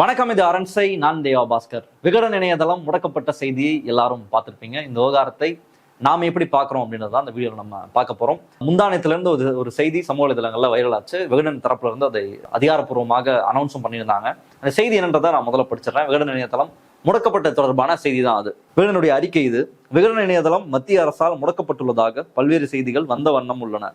வணக்கம் இது அரண்சை நான் தேவா பாஸ்கர். விகடன் இணையதளம் முடக்கப்பட்ட செய்தியை எல்லாரும் பார்த்துருப்பீங்க. இந்த விவகாரத்தை நாம் எப்படி பார்க்குறோம் அப்படின்றது தான் அந்த வீடியோவில் நம்ம பார்க்க போகிறோம் முந்தானத்திலேருந்து ஒரு ஒரு செய்தி சமூக இதழங்களில் வைரலாச்சு. விகடன் தரப்புல இருந்து அதை அதிகாரப்பூர்வமாக அனௌன்ஸும் பண்ணியிருந்தாங்க. அந்த செய்தி என்னன்றதை நான் முதல்ல படிச்சிடுறேன். விகடன் இணையதளம் முடக்கப்பட்ட தொடர்பான செய்தி தான் அது. விகடனுடைய அறிக்கை இது. விகடன் இணையதளம் மத்திய அரசால் முடக்கப்பட்டுள்ளதாக பல்வேறு செய்திகள் வந்த வண்ணம் உள்ளன.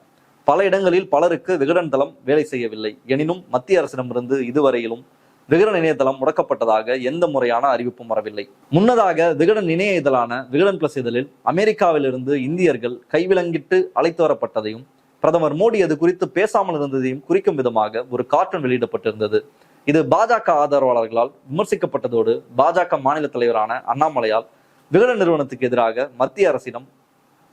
பல இடங்களில் பலருக்கு விகடன் தளம் வேலை செய்யவில்லை. எனினும் மத்திய அரசிடமிருந்து இதுவரையிலும் விகடன் இணையதளம் முடக்கப்பட்டதாக எந்த முறையான அறிவிப்பும் வரவில்லை. முன்னதாக விகடன் இணைய இதழான விகடன் பிளஸ் இதழில் அமெரிக்காவிலிருந்து இந்தியர்கள் கைவிலங்கிட்டு அழைத்து வரப்பட்டதையும் பிரதமர் மோடி அது குறித்து பேசாமல் இருந்ததையும் குறிக்கும் விதமாக ஒரு கார்ட்டூன் வெளியிடப்பட்டிருந்தது. இது பாஜக ஆதரவாளர்களால் விமர்சிக்கப்பட்டதோடு பாஜக மாநில தலைவரான அண்ணாமலையால் விகடன் நிறுவனத்துக்கு எதிராக மத்திய அரசிடம்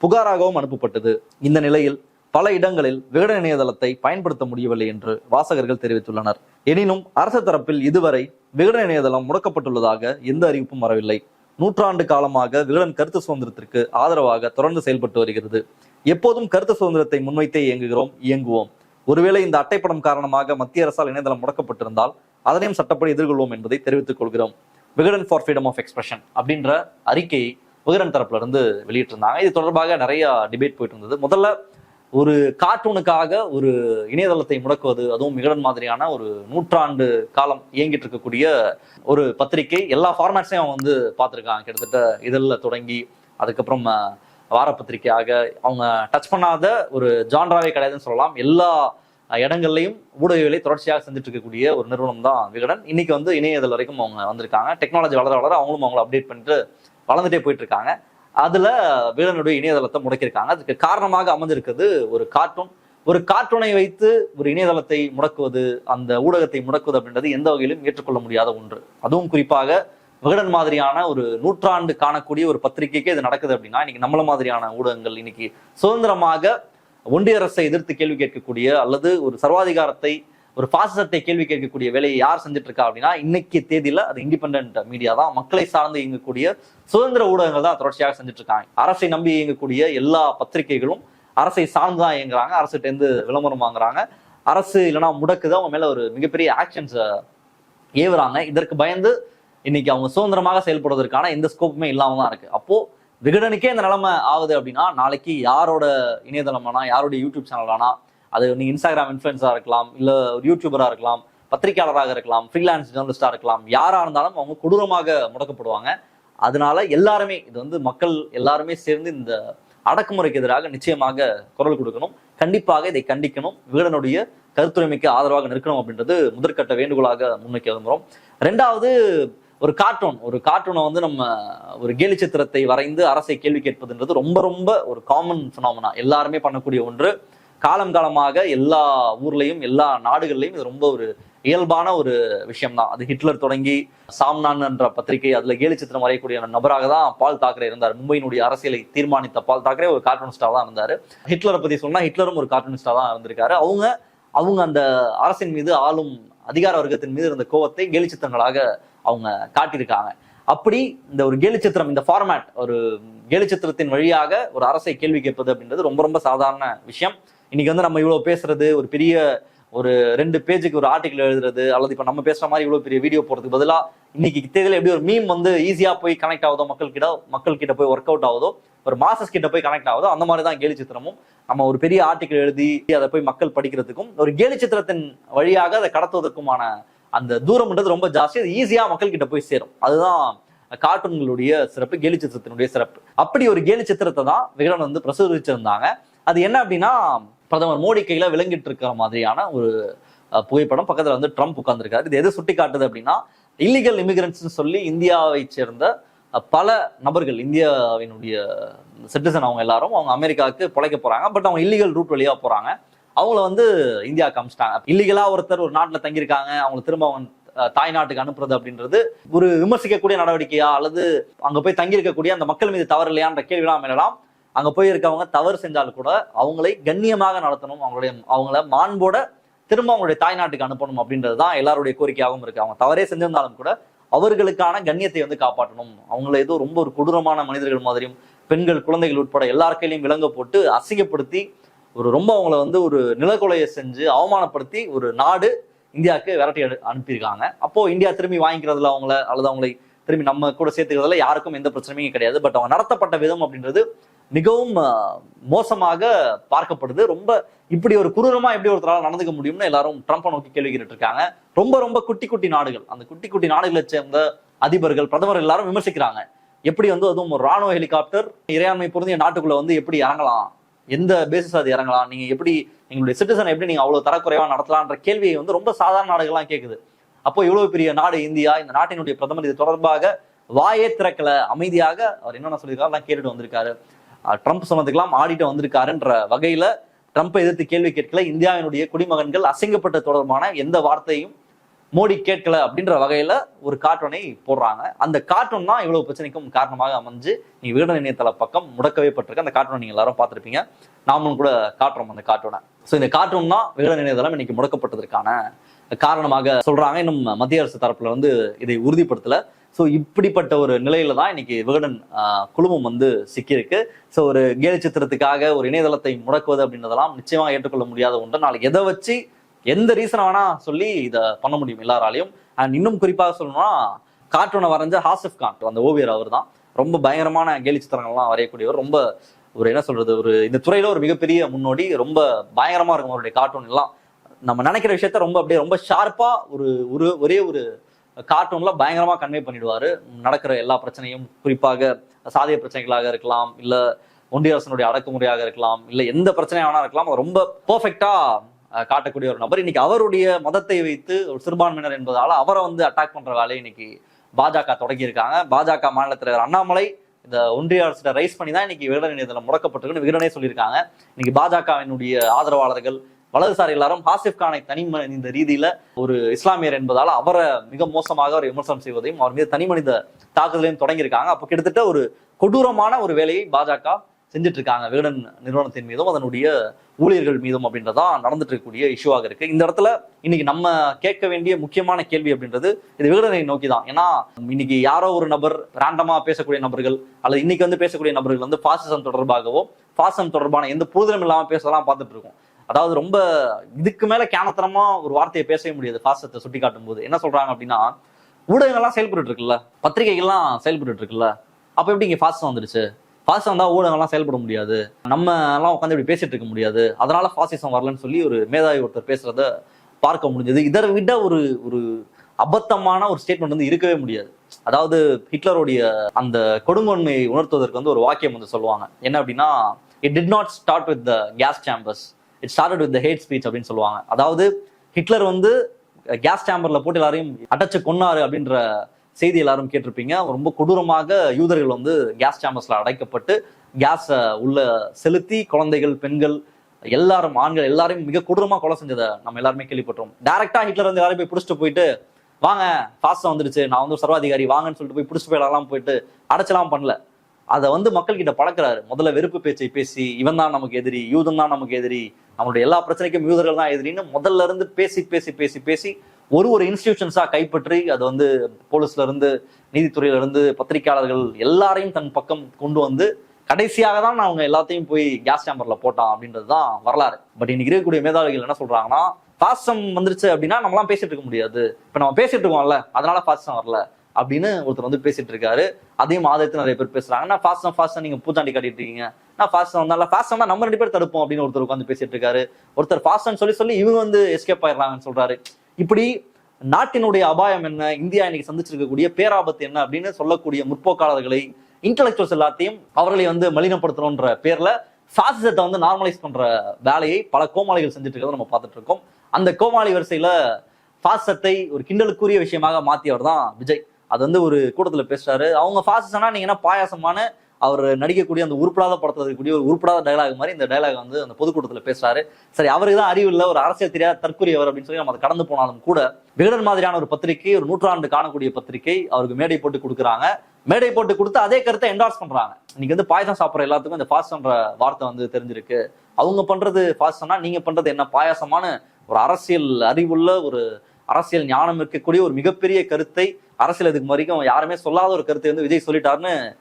புகாராகவும் அனுப்பப்பட்டது. இந்த நிலையில் பல இடங்களில் விகடன் இணையதளத்தை பயன்படுத்த முடியவில்லை என்று வாசகர்கள் தெரிவித்துள்ளனர். எனினும் அரசு தரப்பில் இதுவரை விகடன் இணையதளம் முடக்கப்பட்டுள்ளதாக எந்த அறிவிப்பும் வரவில்லை. நூற்றாண்டு காலமாக விகடன் கருத்து சுதந்திரத்திற்கு ஆதரவாக தொடர்ந்து செயல்பட்டு வருகிறது. எப்போதும் கருத்து சுதந்திரத்தை முன்வைத்தே இயங்குகிறோம் இயங்குவோம். ஒருவேளை இந்த அட்டைப்படம் காரணமாக மத்திய அரசால் இணையதளம் முடக்கப்பட்டிருந்தால் அதனையும் சட்டப்படி எதிர்கொள்வோம் என்பதை தெரிவித்துக் கொள்கிறோம். Vikatan for freedom of expression அப்படின்ற அறிக்கையை விகடன் தரப்புல இருந்து வெளியிட்டிருந்தாங்க. இது தொடர்பாக நிறைய டிபேட் போயிட்டு இருந்தது. முதல்ல ஒரு கார்ட்டூனுக்காக ஒரு இணையதளத்தை முடக்குவது அதுவும் விகடன் மாதிரியான ஒரு நூற்றாண்டு காலம் இயங்கிட்டு இருக்கக்கூடிய ஒரு பத்திரிகை. எல்லா ஃபார்மேட்ஸையும் அவன் வந்து பார்த்துருக்கான். கிட்டத்தட்ட இதழில் தொடங்கி அதுக்கப்புறம் வார பத்திரிகையாக அவங்க டச் பண்ணாத ஒரு ஜான்ராவே கிடையாதுன்னு சொல்லலாம். எல்லா இடங்கள்லையும் ஊடகங்களை தொடர்ச்சியாக செஞ்சுட்டு இருக்கக்கூடிய ஒரு நிறுவனம் தான் விகடன் இன்னைக்கு வந்து இணையதளம் வரைக்கும் அவங்க வந்திருக்காங்க. டெக்னாலஜி வளர வளர அவங்களும் அவங்கள அப்டேட் பண்ணிட்டு வளர்ந்துட்டே போயிட்டு இருக்காங்க. அதுல வீரனுடைய இணையதளத்தை முடக்கியிருக்காங்க. அதுக்கு காரணமாக அமைஞ்சிருக்கிறது ஒரு கார்ட்டூன். ஒரு கார்ட்டூனை வைத்து ஒரு இணையதளத்தை முடக்குவது அந்த ஊடகத்தை முடக்குவது அப்படின்றது எந்த வகையிலும் ஏற்றுக்கொள்ள முடியாத ஒன்று. அதுவும் குறிப்பாக விகடன் மாதிரியான ஒரு நூற்றாண்டு காணக்கூடிய ஒரு பத்திரிகைக்கு இது நடக்குது அப்படின்னா இன்னைக்கு நம்மள மாதிரியான ஊடகங்கள் இன்னைக்கு சுதந்திரமாக ஒன்றிய அரசை எதிர்த்து கேள்வி கேட்கக்கூடிய அல்லது ஒரு சர்வாதிகாரத்தை ஒரு பாசிசத்தை கேள்வி கேட்கக்கூடிய வேலையை யார் செஞ்சுட்டு இருக்கா அப்படின்னா இன்னைக்கு தேதியில அது இண்டிபெண்ட் மீடியா தான். மக்களை சார்ந்து இயங்கக்கூடிய சுதந்திர ஊடகங்கள் தான் தொடர்ச்சியாக செஞ்சுட்டு இருக்காங்க அரசை நம்பி இயங்கக்கூடிய எல்லா பத்திரிகைகளும் அரசை சார்ந்து தான் இயங்குறாங்க. அரசுகிட்ட இருந்து விளம்பரம் வாங்குறாங்க. அரசு இல்லைன்னா முடக்குது. அவங்க மேல ஒரு மிகப்பெரிய ஆக்ஷன்ஸ் ஏவுறாங்க. இதற்கு பயந்து இன்னைக்கு அவங்க சுதந்திரமாக செயல்படுவதற்கான எந்த ஸ்கோப்புமே இல்லாம தான் இருக்கு. அப்போ விகடனுக்கே இந்த நிலைமை ஆகுது அப்படின்னா நாளைக்கு யாரோட இணையதளமானா யாரோட யூடியூப் சேனலானா அது நீங்கள் இன்ஸ்டாகிராம் இன்ஃப்ளூயன்ஸாக இருக்கலாம் இல்லை ஒரு யூடியூபராக இருக்கலாம் பத்திரிகையாளராக இருக்கலாம் ஃப்ரீலான்ஸ் ஜேர்னலிஸ்டாக இருக்கலாம் யாராக இருந்தாலும் அவங்க கொடூரமாக முடக்கப்படுவாங்க. அதனால எல்லாருமே இது வந்து மக்கள் எல்லாருமே சேர்ந்து இந்த அடக்குமுறைக்கு எதிராக நிச்சயமாக குரல் கொடுக்கணும். கண்டிப்பாக இதை கண்டிக்கணும். வீடனுடைய கருத்துரிமைக்கு ஆதரவாக நிற்கணும் அப்படின்றது முதற்கட்ட வேண்டுகோளாக முன்வைக்க விரும்புகிறோம். ரெண்டாவது ஒரு கார்ட்டூன் ஒரு கார்ட்டூனை வந்து நம்ம ஒரு கேலி சித்திரத்தை வரைந்து அரசை கேள்வி கேட்பதுன்றது ரொம்ப ரொம்ப ஒரு காமன் ஃபினாமினா எல்லாருமே பண்ணக்கூடிய ஒன்று. காலம் காலமாக எல்லா ஊர்லையும் எல்லா நாடுகள்லையும் இது ரொம்ப ஒரு இயல்பான ஒரு விஷயம் தான் அது ஹிட்லர் தொடங்கி சாம்னான் என்ற பத்திரிகை அதுல கேலி சித்திரம் வரையக்கூடிய நபராக தான் பால் தாக்கரே இருந்தார். மும்பையினுடைய அரசியலை தீர்மானித்த பால் தாக்கரே ஒரு கார்ட்டூனிஸ்டா தான் இருந்தாரு. ஹிட்லரை பத்தி சொன்னா ஹிட்லரும் ஒரு கார்ட்டூனிஸ்டா தான் இருந்திருக்காரு. அவங்க அவங்க அந்த அரசின் மீது ஆளும் அதிகார வர்க்கத்தின் மீது இருந்த கோவத்தை கேலி சித்திரங்களாக அவங்க காட்டியிருக்காங்க. அப்படி இந்த ஒரு கேலி சித்திரம் இந்த ஃபார்மேட் ஒரு கேலி சித்திரத்தின் வழியாக ஒரு அரசை கேள்வி கேட்பது அப்படின்றது ரொம்ப ரொம்ப சாதாரண விஷயம். இன்னைக்கு வந்து நம்ம இவ்வளவு பேசுறது ஒரு பெரிய ஒரு ரெண்டு பேஜுக்கு ஒரு ஆர்டிக்கல் எழுதுறது அல்லது இப்ப நம்ம பேசுற மாதிரி இவ்வளவு பெரிய வீடியோ போறதுக்கு பதிலா இன்னைக்கு தேதியில எப்படி ஒரு மீம் வந்து ஈஸியா போய் கனெக்ட் ஆகுதோ மக்கள் கிட்ட மக்கள் கிட்ட போய் ஒர்க் அவுட் ஆகுதோ ஒரு மாசஸ் கிட்ட போய் கனெக்ட் ஆகுதோ அந்த மாதிரி தான் கேலி சித்திரமும் நம்ம ஒரு பெரிய ஆர்டிக்கல் எழுதி அதை போய் மக்கள் படிக்கிறதுக்கும் ஒரு கேலி சித்திரத்தின் வழியாக அதை கடத்துவதற்குமான அந்த தூரம்ன்றது ரொம்ப ஜாஸ்தி. அது ஈஸியா மக்கள் கிட்ட போய் சேரும். அதுதான் கார்ட்டூன்களுடைய சிறப்பு கேலி சித்திரத்தினுடைய சிறப்பு. அப்படி ஒரு கேலி சித்திரத்தை தான் விகடன் வந்து பிரசுரிச்சிருந்தாங்க. அது என்ன அப்படின்னா பிரதமர் மோடி கையில விளங்கிட்டு இருக்கிற மாதிரியான ஒரு புகைப்படம் பக்கத்துல வந்து ட்ரம்ப் உட்காந்துருக்காரு இது எது சுட்டி காட்டுது அப்படின்னா இல்லீகல் இமிகிரன்ட்ஸ் சொல்லி இந்தியாவை சேர்ந்த பல நபர்கள் இந்தியாவினுடைய சிட்டிசன் அவங்க எல்லாரும் அவங்க அமெரிக்காவுக்கு பிழைக்க போறாங்க. பட் அவங்க இல்லீகல் ரூட் வழியா போறாங்க. அவங்கள வந்து இந்தியா காமிச்சிட்டாங்க இல்லீகலா ஒருத்தர் ஒரு நாட்டுல தங்கியிருக்காங்க அவங்களை திரும்ப அவங்க தாய் நாட்டுக்கு அனுப்புறது அப்படின்றது ஒரு விமர்சிக்கக்கூடிய நடவடிக்கையா அல்லது அங்க போய் தங்கியிருக்கக்கூடிய அந்த மக்கள் மீது தவறு இல்லையான்ற கேள்விலாம் மேலாம் அங்கே போய் இருக்கவங்க தவறு செஞ்சாலும் கூட அவங்களை கண்ணியமாக நடத்தணும் அவங்களுடைய அவங்கள மாண்போட திரும்ப அவங்களுடைய தாய்நாட்டுக்கு அனுப்பணும் அப்படின்றது தான் எல்லாருடைய கோரிக்கையாகவும் இருக்கு. அவங்க தவறே செஞ்சிருந்தாலும் கூட அவர்களுக்கான கண்ணியத்தை வந்து காப்பாற்றணும். அவங்கள ஏதோ ரொம்ப ஒரு கொடூரமான மனிதர்கள் மாதிரியும் பெண்கள் குழந்தைகள் உட்பட எல்லாருக்கையிலையும் விலங்க போட்டு அசிங்கப்படுத்தி ஒரு ரொம்ப அவங்கள வந்து ஒரு நிலக்கொலையை செஞ்சு அவமானப்படுத்தி ஒரு நாடு இந்தியாவுக்கு விரட்டி அனுப்பியிருக்காங்க. அப்போ இந்தியா திரும்பி வாங்கிக்கிறதுல அவங்கள அல்லது அவங்களை திரும்பி நம்ம கூட சேர்த்துக்கிறதுல யாருக்கும் எந்த பிரச்சனையும் கிடையாது. பட் அவங்க நடத்தப்பட்ட விதம் அப்படின்றது மிகவும் மோசமாக பார்க்கப்படுது. ரொம்ப இப்படி ஒரு குரூரமா எப்படி ஒருத்தரால நடந்துக்க முடியும்னு எல்லாரும் ட்ரம்ப்பை நோக்கி கேள்வி கேட்டு இருக்காங்க ரொம்ப ரொம்ப குட்டி குட்டி நாடுகள். அந்த குட்டி குட்டி நாடுகளை சேர்ந்த அதிபர்கள் பிரதமர் எல்லாரும் விமர்சிக்கிறாங்க. எப்படி வந்து அதுவும் ஒரு ராணுவ ஹெலிகாப்டர் இறையாண்மை பொருந்திய நாட்டுக்குள்ள வந்து எப்படி இறங்கலாம்? எந்த பேசிஸ் அது இறங்கலாம்? நீங்க எப்படி எங்களுடைய சிட்டிசன் எப்படி நீங்க அவ்வளவு தரக்குறைவா நடத்தலான்ற கேள்வியை வந்து ரொம்ப சாதாரண நாடுகள்லாம் கேக்குது. அப்போ இவ்வளவு பெரிய நாடு இந்தியா இந்த நாட்டினுடைய பிரதமர் இது தொடர்பாக வாயே திறக்கல. அமைதியாக அவர் என்னென்ன சொல்லியிருக்காரு கேட்டுட்டு வந்திருக்காரு. ட்ரம்ப் சொன்னதுக்கெல்லாம் ஆடிட்டு வந்திருக்காருன்ற வகையில ட்ரம்ப்பை எதிர்த்து கேள்வி கேட்கல. இந்தியாவினுடைய குடிமகன்கள் அசிங்கப்பட்ட தொடர்பான எந்த வார்த்தையும் மோடி கேட்கல அப்படின்ற வகையில ஒரு கார்ட்டூனை போடுறாங்க. அந்த கார்ட்டூன் தான் இவ்வளவு பிரச்சனைக்கும் காரணமாக அமைஞ்சு நீ வீட இணையதள பக்கம் முடக்கவே பட்டிருக்கு. அந்த கார்ட்டூனை நீங்க எல்லாரும் பார்த்துருப்பீங்க. நாமளும் கூட காட்டுறோம் அந்த கார்ட்டூனை. ஸோ இந்த கார்ட்டூன் தான் வீட இணையதளம் இன்னைக்கு முடக்கப்பட்டதற்கான காரணமாக சொல்றாங்க. இன்னும் மத்திய அரசு தரப்புல வந்து இதை உறுதிப்படுத்தல. ஸோ இப்படிப்பட்ட ஒரு நிலையில தான் இன்னைக்கு விகடன் குழுமம் வந்து சிக்கியிருக்கு. ஸோ ஒரு கேலி சித்திரத்துக்காக ஒரு இணையதளத்தை முடக்குவது அப்படின்றதெல்லாம் நிச்சயமாக ஏற்றுக்கொள்ள முடியாத ஒன்று. நாளைக்கு எதை வச்சு எந்த ரீசனை வேணா சொல்லி இதை பண்ண முடியும் எல்லாராலையும். அண்ட் இன்னும் குறிப்பாக சொல்லணும்னா கார்ட்டூனை வரைஞ்ச ஹாசிஃப் கான் அந்த ஓவியர் அவர் தான். ரொம்ப பயங்கரமான கேலி சித்திரங்கள்லாம் வரையக்கூடியவர். ரொம்ப ஒரு என்ன சொல்றது ஒரு இந்த துறையில ஒரு மிகப்பெரிய முன்னோடி. ரொம்ப பயங்கரமா இருக்கும் அவருடைய கார்ட்டூன் எல்லாம். நம்ம நினைக்கிற விஷயத்த ரொம்ப அப்படியே ரொம்ப ஷார்ப்பா ஒரு ஒரு ஒரே ஒரு கார்ட்டூன்ல பயங்கரமா கன்வே பண்ணிடுவாரு. நடக்கிற எல்லா பிரச்சனையும் குறிப்பாக சாதிய பிரச்சனைகளாக இருக்கலாம் இல்ல ஒன்றிய அரசனுடைய அடக்குமுறையாக இருக்கலாம் இல்ல எந்த பிரச்சனையா வேணா இருக்கலாம். ரொம்ப பர்ஃபெக்டா காட்டக்கூடிய ஒரு நபர். இன்னைக்கு அவருடைய மதத்தை வைத்து ஒரு சிறுபான்மையினர் என்பதால அவரை வந்து அட்டாக் பண்ற வேலையை இன்னைக்கு பாஜக தொடங்கியிருக்காங்க. பாஜக மாநில தலைவர் அண்ணாமலை இந்த ஒன்றிய அரசு ரைஸ் பண்ணி தான் இன்னைக்கு விகடன் இணையதளம் முடக்கப்பட்டிருக்குன்னு விகடனே சொல்லியிருக்காங்க. இன்னைக்கு பாஜகவினுடைய ஆதரவாளர்கள் வலதுசாரி எல்லாரும் ஆசிப் கானை தனி இந்த ரீதியில ஒரு இஸ்லாமியர் என்பதால் அவரை மிக மோசமாக அவர் விமர்சனம் செய்வதையும் அவர் மீது தனி மனித தாக்குதலையும் தொடங்கியிருக்காங்க. அப்போ கிட்டத்தட்ட ஒரு கொடூரமான ஒரு வேலையை பாஜக செஞ்சுட்டு இருக்காங்க விகடன் நிறுவனத்தின் மீதும் அதனுடைய ஊழியர்கள் மீதும் அப்படின்றதான் நடந்துட்டு இருக்கக்கூடிய இஷ்யூவாக இருக்கு. இந்த இடத்துல இன்னைக்கு நம்ம கேட்க வேண்டிய முக்கியமான கேள்வி அப்படின்றது இது விகடனை நோக்கி தான் ஏன்னா இன்னைக்கு யாரோ ஒரு நபர் ரேண்டமா பேசக்கூடிய நபர்கள் அல்லது இன்னைக்கு வந்து பேசக்கூடிய நபர்கள் வந்து பாசிசம் தொடர்பாகவோ பாசம் தொடர்பான எந்த புரிதலும் இல்லாமல் பேசலாம் பார்த்துட்டு இருக்கோம் அதாவது ரொம்ப இதுக்கு மேல கேனத்தனமா ஒரு வார்த்தையை பேசவே முடியாது பாசத்தை சுட்டி காட்டும் போது என்ன சொல்றாங்க அப்படின்னா ஊடகங்கள்லாம் செயல்பட்டு இருக்குல்ல பத்திரிகைகள்லாம் செயல்பட்டு இருக்குல்ல அப்ப எப்படி இங்க பாசம் வந்துருச்சு பாசம் வந்தா ஊடகங்கள்லாம் செயல்பட முடியாது. நம்ம எல்லாம் உட்காந்து இப்படி பேசிட்டு இருக்க முடியாது. அதனால பாசிசம் வரலன்னு சொல்லி ஒரு மேதாவி ஒருத்தர் பேசுறத பார்க்க முடிஞ்சது. இதை விட ஒரு ஒரு அபத்தமான ஒரு ஸ்டேட்மெண்ட் வந்து இருக்கவே முடியாது. அதாவது ஹிட்லருடைய அந்த கொடுங்கொன்மையை உணர்த்துவதற்கு வந்து ஒரு வாக்கியம் வந்து சொல்லுவாங்க. என்ன அப்படின்னா it did not start with the gas chambers it started with the hate speech அப்படின்னு சொல்லுவாங்க. அதாவது ஹிட்லர் வந்து கேஸ் சேம்பர்ல போட்டு எல்லாரையும் அடைச்சு கொன்னாரு அப்படின்ற செய்தி எல்லாரும் கேட்டிருப்பீங்க. ரொம்ப கொடூரமாக யூதர்கள் வந்து கேஸ் சேம்பர்ஸ்ல அடைக்கப்பட்டு கேஸை உள்ள செலுத்தி குழந்தைகள் பெண்கள் எல்லாரும் ஆண்கள் எல்லாரையும் மிக கொடூரமாக கொலை செஞ்சதை நம்ம எல்லாருமே கேள்விப்பட்டோம் டைரக்டா ஹிட்லர் வந்து எல்லாரும் போய் பிடிச்சிட்டு போயிட்டு வாங்க பாசம் வந்துருச்சு. நான் வந்து சர்வாதிகாரி வாங்கன்னு சொல்லிட்டு போய் பிடிச்சிட்டு போயிடலாம் போயிட்டு அடைச்சலாம் பண்ணல. அதை வந்து மக்கள் கிட்ட பழக்கிறாரு. முதல்ல வெறுப்பு பேச்சை பேசி இவன் தான் நமக்கு எதிரி யூதன் தான் நமக்கு எதிரி அவங்களுடைய எல்லா பிரச்சனைக்கும் யூதர்கள் தான் எதிரின்னு முதல்ல இருந்து பேசி பேசி பேசி பேசி ஒரு ஒரு இன்ஸ்டிடியூஷன்ஸா கைப்பற்றி அது வந்து போலீஸ்ல இருந்து நீதித்துறையில இருந்து பத்திரிகையாளர்கள் எல்லாரையும் தன் பக்கம் கொண்டு வந்து கடைசியாக தான் அவங்க எல்லாத்தையும் போய் கேஸ் சேம்பர்ல போட்டான் அப்படின்றது தான் வரலாறு. பட் இன்னைக்கு இருக்கக்கூடிய மேதாவிகள் என்ன சொல்றாங்கன்னா பாசம் வந்துருச்சு அப்படின்னா நம்மலாம் பேசிட்டு இருக்க முடியாது. இப்ப நம்ம பேசிட்டு இருக்கோம்ல அதனால பாசம் வரல. அப்படின்னு ஒருத்தர் வந்து பேசிட்டு இருக்காரு அதையும் ஆதரித்து நிறைய பேர் பேசுறாங்க. நான் ஃபாஸ்ட் ஃபாஸ்ட் நீங்க பூச்சாண்டி காட்டிட்டு இருக்கீங்க. நான் ஃபாஸ்ட் வந்தால ஃபாஸ்ட் வந்தா நம்ம ரெண்டு பேர் தடுப்போம் அப்படின்னு ஒருத்தர் உட்காந்து பேசிட்டு இருக்காரு ஒருத்தர் ஃபாஸ்ட்னு சொல்லி சொல்லி இவங்க வந்து எஸ்கேப் ஆயிடுறாங்கன்னு சொல்றாரு. இப்படி நாட்டினுடைய அபாயம் என்ன? இந்தியா இன்னைக்கு சந்திச்சிருக்கக்கூடிய பேராபத்து என்ன? அப்படின்னு சொல்லக்கூடிய முற்போக்காளர்களை இன்டலெக்சுவல்ஸ் எல்லாத்தையும் அவர்களை வந்து மலினப்படுத்தணுன்ற பேர்ல ஃபாசிசத்தை வந்து நார்மலைஸ் பண்ற வேலையை பல கோமாளிகள் செஞ்சுட்டு இருக்கிறத நம்ம பார்த்துட்டு இருக்கோம் அந்த கோமாளி வரிசையில ஃபாசிசத்தை ஒரு கிண்டலுக்குரிய விஷயமாக மாத்தியவர் தான் விஜய். அது வந்து ஒரு கூட்டத்தில் பேசுறாரு. அவங்க ஃபாசிசனா நீங்க என்ன பாயாசமான அவர் நடிக்கக்கூடிய அந்த உருப்படாத படத்தில் இருக்கக்கூடிய ஒரு உருப்படாத டயலாக் மாதிரி இந்த டயலாக் வந்து அந்த பொதுக்கூட்டத்தில் பேசுறாரு. சரி அவருக்கு தான் அறிவு இல்லை ஒரு அரசியல் தெரியாத தற்கொலையவர் அப்படின்னு சொல்லி நம்ம அதை கடந்து போனாலும் கூட விகடன் மாதிரியான ஒரு பத்திரிகை ஒரு நூற்றாண்டு காணக்கூடிய பத்திரிகை அவருக்கு மேடை போட்டு கொடுக்குறாங்க. மேடை போட்டு கொடுத்து அதே கருத்தை என்டார்ஸ் பண்றாங்க. இன்னைக்கு வந்து பாயசம் சாப்பிட்ற எல்லாத்துக்கும் இந்த ஃபாஸ்ட்ன்ற வார்த்தை வந்து தெரிஞ்சிருக்கு. அவங்க பண்றது ஃபாஸ்ட்னா நீங்க பண்றது என்ன? பாயாசமான ஒரு அரசியல் அறிவுள்ள ஒரு அரசியல் ஞானம் இருக்கக்கூடிய ஒரு மிகப்பெரிய கருத்தை அரசியல் இதுக்கு வரைக்கும் யாருமே சொல்லாத ஒரு கருத்தை வந்து விஜய் சொல்லிட்டாருன்னு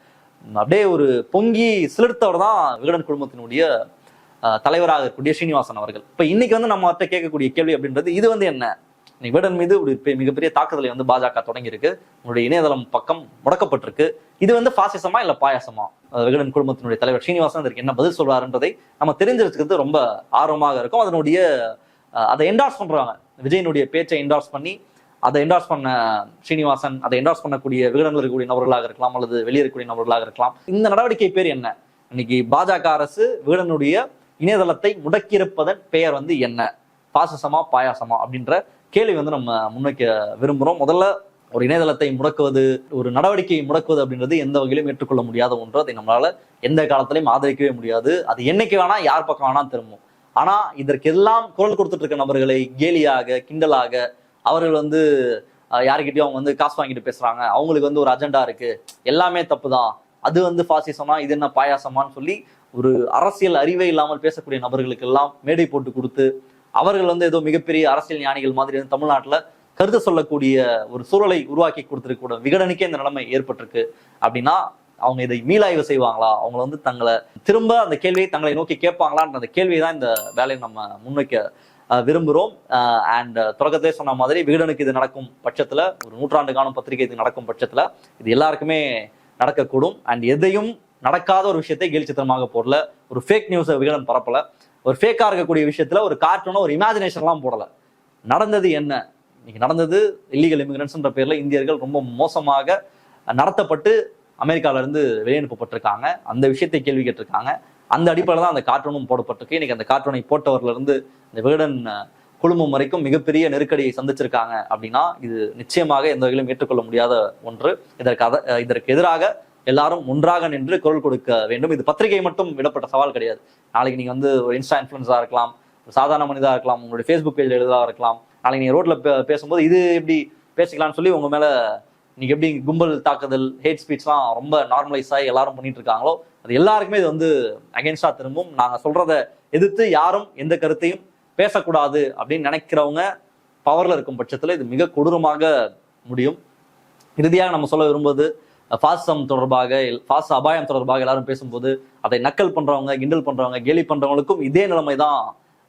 அப்படியே ஒரு பொங்கி சிலிர்த்தவர் தான் விகடன் குடும்பத்தினுடைய தலைவராக இருக்கக்கூடிய ஸ்ரீனிவாசன் அவர்கள். இப்ப இன்னைக்கு வந்து நம்ம அவர்கிட்ட கேட்கக்கூடிய கேள்வி அப்படின்றது இது வந்து என்ன? விகடன் மீது ஒரு பெ- மிகப்பெரிய தாக்குதலை வந்து பாஜக தொடங்கியிருக்கு. உங்களுடைய இணையதளம் பக்கம் முடக்கப்பட்டிருக்கு. இது வந்து பாசிசமா இல்ல பாயாசமா? விகடன் குடும்பத்தினுடைய தலைவர் ஸ்ரீனிவாசன் அதற்கு என்ன பதில் சொல்றாருன்றதை நம்ம தெரிஞ்சிருக்கிறது ரொம்ப ஆர்வமாக இருக்கும். அதனுடைய அதை என்டார்ஸ் பண்றாங்க. விஜயனுடைய பேச்சை என்டார்ஸ் பண்ணி அதை என்டார்ஸ் பண்ண ஸ்ரீனிவாசன் அதை என்டார்ஸ் பண்ணக்கூடிய விகடனில் இருக்கக்கூடிய நபர்களாக இருக்கலாம் அல்லது வெளியே இருக்கக்கூடிய நபர்களாக இருக்கலாம். இந்த நடவடிக்கை பேர் என்ன? இன்னைக்கு பாஜக அரசு விகடனுடைய இணையதளத்தை முடக்கியிருப்பதன் பெயர் வந்து என்ன? பாசசமா பாயாசமா அப்படின்ற கேள்வி வந்து நம்ம முன்வைக்க விரும்புகிறோம் முதல்ல ஒரு இணையதளத்தை முடக்குவது ஒரு நடவடிக்கையை முடக்குவது அப்படின்றது எந்த வகையிலும் ஏற்றுக்கொள்ள முடியாத ஒன்று. அதை நம்மளால எந்த காலத்திலையும் ஆதரிக்கவே முடியாது. அது என்னைக்கு வேணா யார் பக்கம் வேணா திரும்பும். ஆனா இதற்கெல்லாம் குரல் கொடுத்துட்டு இருக்க நபர்களை கேலியாக கிண்டலாக அவர்கள் வந்து யாருக்கிட்டையும் அவங்க வந்து காசு வாங்கிட்டு பேசுறாங்க. அவங்களுக்கு வந்து ஒரு அஜெண்டா இருக்கு. எல்லாமே தப்பு தான் அது வந்து பாசிசமா இது என்ன பாயாசமான்னு சொல்லி ஒரு அரசியல் அறிவே இல்லாமல் பேசக்கூடிய நபர்களுக்கு எல்லாம் மேடை போட்டு கொடுத்து அவர்கள் வந்து ஏதோ மிகப்பெரிய அரசியல் ஞானிகள் மாதிரி வந்து தமிழ்நாட்டில் கருத்து சொல்லக்கூடிய ஒரு சூழலை உருவாக்கி கொடுத்துருக்கூட விகடனுக்கே இந்த நிலைமை ஏற்பட்டிருக்கு. அப்படின்னா அவங்க இதை மீளாய்வு செய்வாங்களா? அவங்க வந்து தங்களை திரும்ப அந்த கேள்வியை தங்களை நோக்கி கேட்பாங்களான்ற அந்த கேள்வியை தான் இந்த வேலையை நம்ம முன்வைக்க விரும்புகிறோம் அண்ட் தொடக்கத்திலே சொன்ன மாதிரி விகடனுக்கு இது நடக்கும் பட்சத்தில் ஒரு நூற்றாண்டு காணும் பத்திரிகை இது நடக்கும் பட்சத்தில் இது எல்லாருக்குமே நடக்கக்கூடும். அண்ட் எதையும் நடக்காத ஒரு விஷயத்தை கேலிச்சித்திரமாக போடல. ஒரு ஃபேக் நியூஸை விகடன் பரப்பல. ஒரு ஃபேக்காக இருக்கக்கூடிய விஷயத்தில் ஒரு கார்ட்டூனோ ஒரு இமேஜினேஷன்லாம் போடல. நடந்தது என்ன? இன்னைக்கு நடந்தது இல்லீகல் இமிகிரன்ஸ்ன்ற பேரில் இந்தியர்கள் ரொம்ப மோசமாக நடத்தப்பட்டு அமெரிக்காவிலேருந்து வெளியனுப்பப்பட்டிருக்காங்க. அந்த விஷயத்தை கேள்வி கேட்டிருக்காங்க. அந்த அடிப்படையில் தான் அந்த கார்ட்டூனும் போடப்பட்டிருக்கு. இன்னைக்கு அந்த கார்ட்டூனை போட்டவர்லேருந்து இந்த விகடன் குழுமம் வரைக்கும் மிகப்பெரிய நெருக்கடியை சந்திச்சிருக்காங்க அப்படின்னா இது நிச்சயமாக எந்த வகையிலும் ஏற்றுக்கொள்ள முடியாத ஒன்று. இதற்கு அத இதற்கு எதிராக எல்லாரும் ஒன்றாக நின்று குரல் கொடுக்க வேண்டும். இது பத்திரிகை மட்டும் விடப்பட்ட சவால் கிடையாது. நாளைக்கு நீங்க வந்து ஒரு இன்ஸ்டா இன்ஃபுளுன்ஸா இருக்கலாம் ஒரு சாதாரண மனிதா இருக்கலாம் உங்களுடைய ஃபேஸ்புக் பேஜ்ல எழுதா இருக்கலாம். நாளைக்கு நீங்க ரோட்ல பேசும்போது இது எப்படி பேசிக்கலாம்னு சொல்லி உங்க மேல நீங்க எப்படி கும்பல் தாக்குதல் ஹேட் ஸ்பீச்லாம் ரொம்ப நார்மலைஸ் ஆகி எல்லாரும் பண்ணிட்டு இருக்காங்களோ அது எல்லாருக்குமே இது வந்து அகேன்ஸ்டா திரும்பும். நாங்க சொல்கிறத எதிர்த்து யாரும் எந்த கருத்தையும் பேசக்கூடாது அப்படின்னு நினைக்கிறவங்க பவர்ல இருக்கும் பட்சத்தில் இது மிக கொடூரமாக முடியும். இறுதியாக நம்ம சொல்ல விரும்புவது ஃபாசம் தொடர்பாக ஃபாஸ் அபாயம் தொடர்பாக எல்லாரும் பேசும்போது அதை நக்கல் பண்றவங்க கிண்டல் பண்றவங்க கேலி பண்றவங்களுக்கும் இதே நிலைமை தான்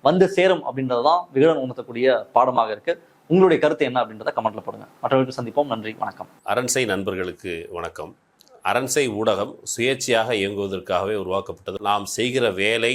வந்து சேரும் அப்படின்றது தான் விகடன் உணர்த்தக்கூடிய பாடமாக இருக்கு. உங்களுடைய கருத்து என்ன அப்படின்றத கமெண்ட்ல போடுங்க. மற்றவர்களுக்கு சந்திப்போம். நன்றி. வணக்கம். அரண்சை நண்பர்களுக்கு வணக்கம். அரண்சை ஊடகம் சுயேட்சையாக இயங்குவதற்காகவே உருவாக்கப்பட்டது. நாம் செய்கிற வேலை